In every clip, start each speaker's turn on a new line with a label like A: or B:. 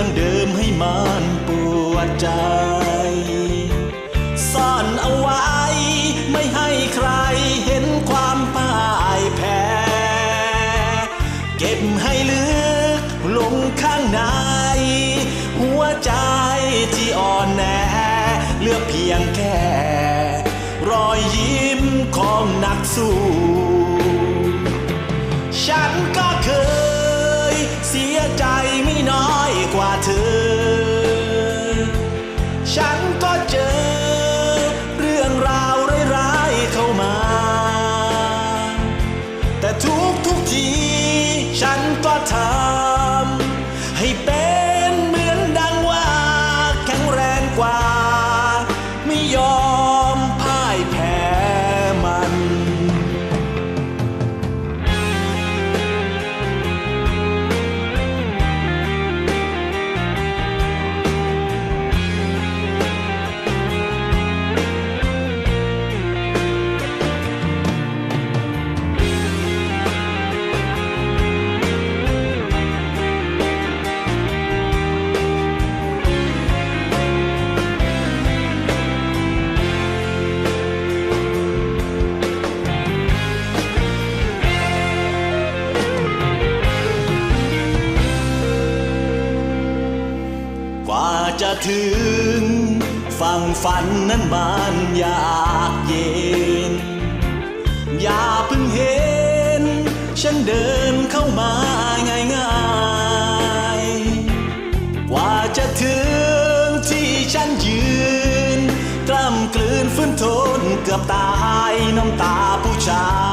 A: รื่องเดิมให้มันปวดใจ ซ่อนเอาไว้ ไม่ให้ใครเห็นความพ่ายแพ้ เก็บให้ลึกลงข้างใน หัวใจที่อ่อนแอเลือกเพียงแค่ รอยยิ้มของนักสู้ ว่าจะถึงฝั่งฝันนั้นมันยากเย็น อย่าเพิ่งเห็น ฉันเดินเข้ามาง่ายๆกว่าจะถึงที่ฉันยืน กล้ำกลืนฟื้นทนเกือบตายน้ำตาผู้ชาย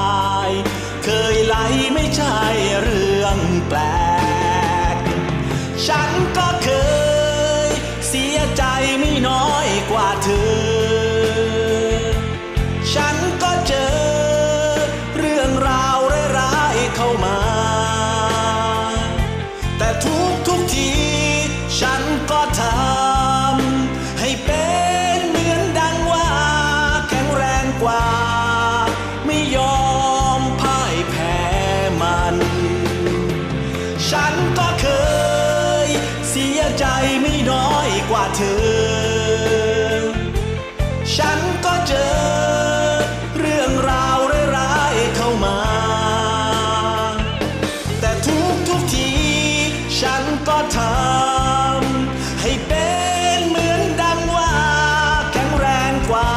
A: เธอ ฉันก็เจอเรื่องราวร้ายๆเข้ามา แต่ทุกทุกที ฉันก็ทำให้เป็นเหมือนดังว่าแข็งแรงกว่า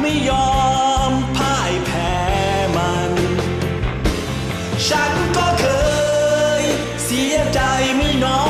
A: ไม่ยอมพ่ายแพ้มัน ฉันก็เคยเสียใจไม่น้อย